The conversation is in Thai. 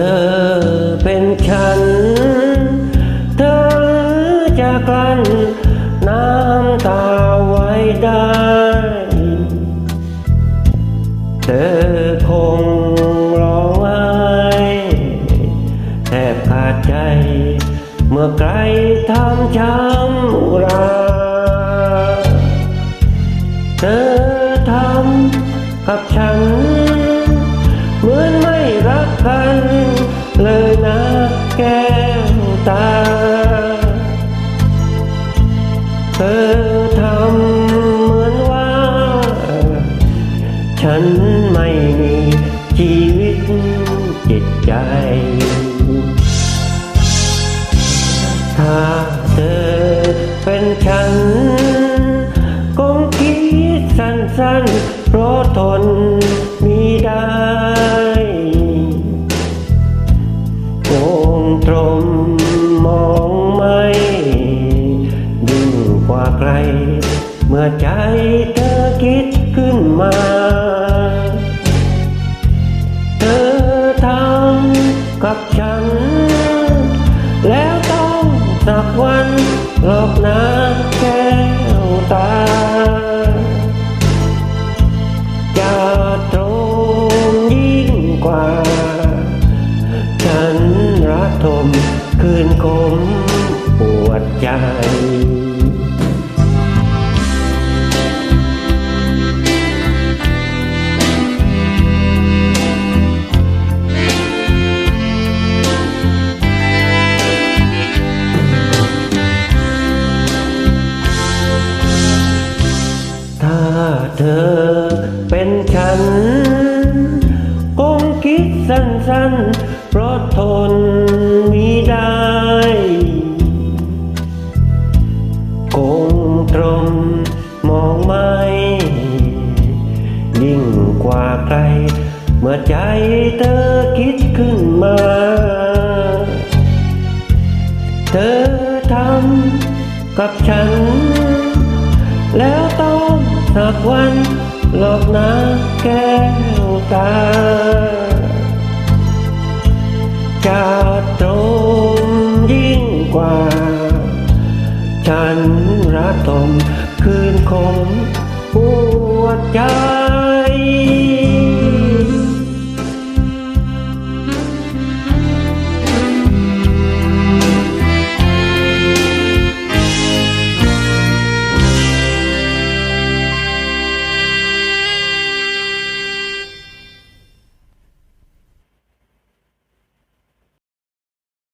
อเป็นฉัน เธอจะกลั้นน้ำตาไว้ได้ เธอคงร้องไห้แทบขาดใจ เมื่อไกลทำช้ำอุราเธอทำกับฉัน ฉันไม่มีชีวิตจิตใจ ถ้าเธอเป็นฉัน คงคิดสั้นๆ กับฉัน แล้วต้องสักวันหลอกนาแก้วตา จะตรงยิ่งกว่า ฉันรักทมคืนคมปวดใจ เธอเป็นฉันคงคิดสั้นๆ เพราะทนมีได้ คงตรงมองไม่ยิ่งกว่าใคร เมื่อใจเธอคิดขึ้นมา เธอทำกับฉัน แล้วต้อง สักวันหลอกนาแก้วตาจะตรงยิ่งกว่า ฉันรักทมคืนคงปวดใจ